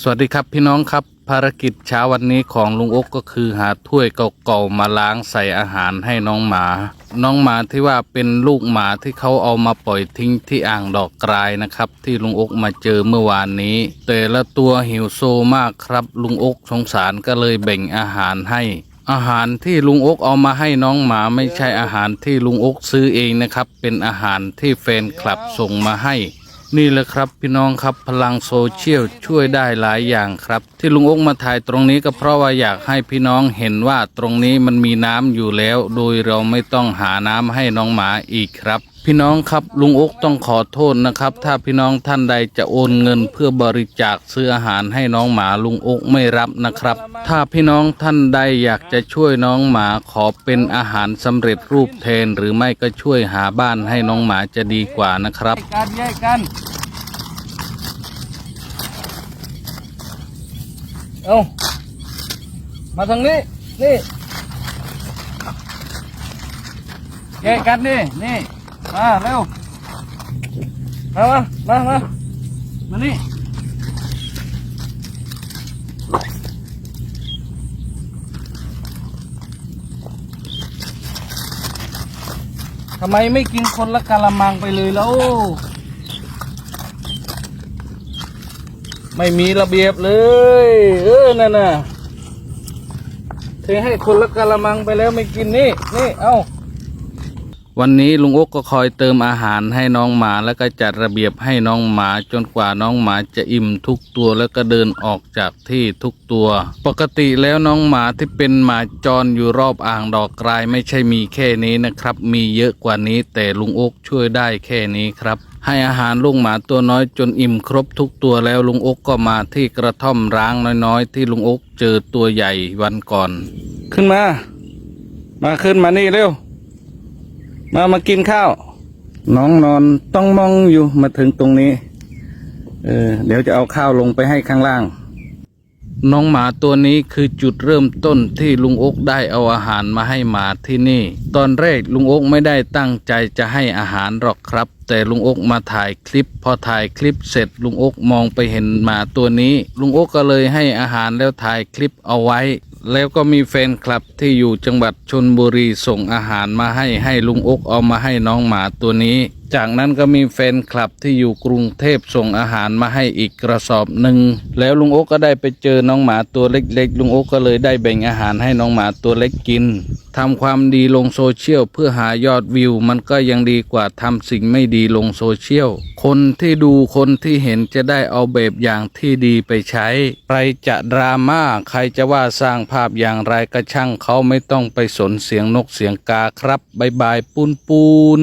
สวัสดีครับพี่น้องครับภารกิจเช้าวันนี้ของลุงอกก็คือหาถ้วยเก่าๆมาล้างใส่อาหารให้น้องหมา น้องหมาที่ว่าเป็นลูกหมาที่เขาเอามาปล่อยทิ้งที่อ่างดอกกรายนะครับ ที่ลุงอกมาเจอเมื่อวานนี้ แต่ละตัวหิวโซมากครับ ลุงอกสงสารก็เลยแบ่งอาหารให้ อาหารที่ลุงอกเอามาให้น้องหมาไม่ใช่อาหารที่ลุงอกซื้อเองนะครับ เป็นอาหารที่แฟนคลับส่งมาให้ นี่แหละครับพี่น้องครับพลังโซเชียลช่วยได้หลายอย่างครับ ที่ลุงอกมาถ่ายตรงนี้ก็เพราะว่าอยากให้พี่น้องเห็นว่าตรงนี้มันมีน้ำอยู่แล้ว โดยเราไม่ต้องหาน้ำให้น้องหมาอีกครับ พี่น้องครับลุงอกต้องขอโทษนะครับ ถ้าพี่น้องท่านใดจะโอนเงินเพื่อบริจาคซื้ออาหารให้น้องหมาลุงอกไม่รับนะครับ ถ้าพี่น้องท่านใดอยากจะช่วยน้องหมาขอเป็นอาหารสำเร็จรูปแทน หรือไม่ก็ช่วยหาบ้านให้น้องหมาจะดีกว่านะครับกกันแยกกัน เอามาทางนี้ นี่แยกกันนี่ นี่ มาเร็วมามา มา มา มานี่ ทำไมไม่กินคนละกะละมังไปเลยแล้ว ไม่มีระเบียบเลย เออนั่นน่ะเทให้คนละกะละมังไปแล้วไม่กินนี่ นี่ เอา วันนี้ลุงอกก็คอยเติมอาหารให้น้องหมาแล้วก็จัดระเบียบให้น้องหมาจนกว่าน้องหมาจะอิ่มทุกตัวแล้วก็เดินออกจากที่ทุกตัว ปกติแล้วน้องหมาที่เป็นหมาจรอยู่รอบอ่างดอกกรายไม่ใช่มีแค่นี้นะครับ มีเยอะกว่านี้แต่ลุงอกช่วยได้แค่นี้ครับให้อาหารลูกหมาตัวน้อยจนอิ่มครบทุกตัวแล้วลุงอกก็มาที่กระท่อมร้างน้อยๆ ที่ลุงอกเจอตัวใหญ่วันก่อน ขึ้นมา มาขึ้นมานี่เร็ว มามากินข้าว น้องนอนต้องมองอยู่มาถึงตรงนี้ เออ เดี๋ยวจะเอาข้าวลงไปให้ข้างล่าง น้องหมาตัวนี้คือจุดเริ่มต้นที่ลุงโอ๊กได้เอาอาหารมาให้หมาที่นี่ ตอนแรกลุงโอ๊กไม่ได้ตั้งใจจะให้อาหารหรอกครับแต่ลุงอกมาถ่ายคลิป พอถ่ายคลิปเสร็จลุงอกมองไปเห็นหมาตัวนี้ ลุงอกก็เลยให้อาหารแล้วถ่ายคลิปเอาไว้ แล้วก็มีแฟนคลับที่อยู่จังหวัดชนบุรีส่งอาหารมาให้ให้ลุงอกเอามาให้น้องหมาตัวนี้ จากนั้นก็มีแฟนคลับที่อยู่กรุงเทพส่งอาหารมาให้อีกกระสอบหนึ่งแล้วลุงโอ๊กก็ได้ไปเจอน้องหมาตัวเล็กๆ ลุงโอ๊กก็เลยได้แบ่งอาหารให้น้องหมาตัวเล็กกินทำความดีลงโซเชียลเพื่อหายอดวิว มันก็ยังดีกว่าทำสิ่งไม่ดีลงโซเชียล คนที่ดูคนที่เห็นจะได้เอาแบบอย่างที่ดีไปใช้ ใครจะดราม่าใครจะว่าสร้างภาพอย่างไรก็ช่างเขาไม่ต้องไปสนเสียงนกเสียงกาครับบายบายปูนปูน